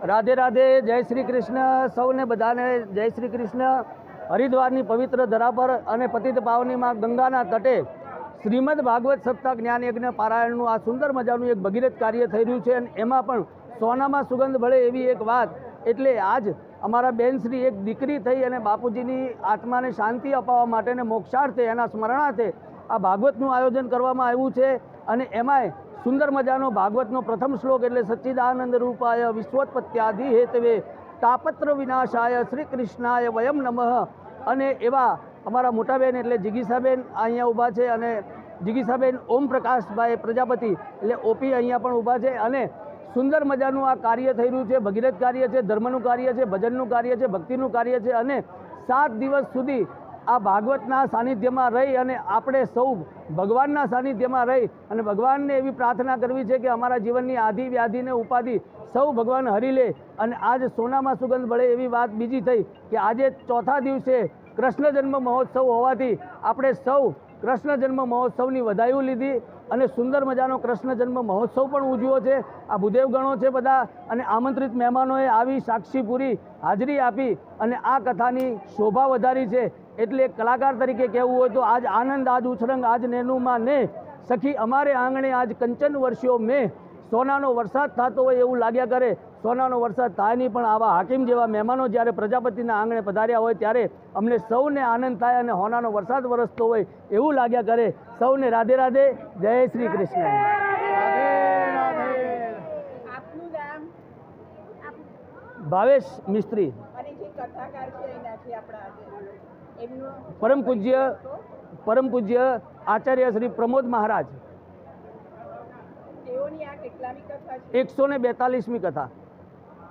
રાધે રાધે, જય શ્રી કૃષ્ણ. સૌને બધાને જય શ્રી કૃષ્ણ. હરિદ્વારની પવિત્ર ધરા પર અને પતિત પાવનીમાં ગંગાના તટે શ્રીમદ ભાગવત સપ્તાહ જ્ઞાન યજ્ઞ પારાયણનું આ સુંદર મજાનું એક ભગીરથ કાર્ય થઈ રહ્યું છે અને એમાં પણ સોનામાં સુગંધ ભળે એવી એક વાત. એટલે આજ અમારા બેનશ્રી એક દીકરી થઈ અને બાપુજીની આત્માને શાંતિ અપાવવા માટે અને મોક્ષાર્થે એના સ્મરણાર્થે આ ભાગવતનું આયોજન કરવામાં આવ્યું છે અને એમાંય સુંદર મજાનો ભાગવતનો પ્રથમ શ્લોક એટલે સચ્ચિદાનંદ રૂપાય વિશ્વોત્પત્યાધિ હેતવે તાપત્ર વિનાશાય શ્રી કૃષ્ણાય વયમ નમઃ. અને એવા અમારા મોટાબેન એટલે જિગીસાબેન અહીંયા ઊભા છે અને જિગીસાબેન ઓમ પ્રકાશભાઈ પ્રજાપતિ એટલે ઓપી અહીંયા પણ ઊભા છે અને સુંદર મજાનું આ કાર્ય થઈ રહ્યું છે, ભગીરથ કાર્ય છે, ધર્મનું કાર્ય છે, ભજનનું કાર્ય છે, ભક્તિનું કાર્ય છે અને સાત દિવસ સુધી આ ભાગવતના સાનિધ્યમાં રહી અને આપણે સૌ ભગવાનના સાનિધ્યમાં રહી અને ભગવાનને એવી પ્રાર્થના કરવી છે કે અમારા જીવનની આધિ વ્યાધિને ઉપાધિ સૌ ભગવાન હરી લે. અને આજ સોનામાં સુગંધ ભળે એવી વાત બીજી થઈ કે આજે ચોથા દિવસે કૃષ્ણ જન્મ મહોત્સવ હોવાથી આપણે સૌ કૃષ્ણ જન્મ મહોત્સવની વધાઈઓ લીધી અને સુંદર મજાનો કૃષ્ણ જન્મ મહોત્સવ પણ ઉજવ્યો છે. આ ભૂદેવગણો છે બધા અને આમંત્રિત મહેમાનોએ આવી સાક્ષી પૂરી હાજરી આપી અને આ કથાની શોભા વધારી છે. એટલે એક કલાકાર તરીકે કહેવું હોય તો આજ આનંદ આજ ઉછરંગ આજ નેનુમાં ને. સખી અમારે આંગણે આજ કંચન વર્ષો મેં. સોનાનો વરસાદ થતો હોય એવું લાગ્યા કરે. સોનાનો વરસાદ થાય નહીં પણ આવા હાકીમ જેવા મહેમાનો જ્યારે પ્રજાપતિના આંગણે પધાર્યા હોય ત્યારે અમને સૌને આનંદ થાય અને હોનાનો વરસાદ વરસતો હોય એવું લાગ્યા કરે. સૌને રાધે રાધે. જય શ્રી કૃષ્ણ. ભાવેશ મિસ્ત્રી. પરમ પૂજ્ય પરમ પૂજ્ય આચાર્ય શ્રી પ્રમોદ મહારાજ. એકસો ને બેતાલીસમી કથા.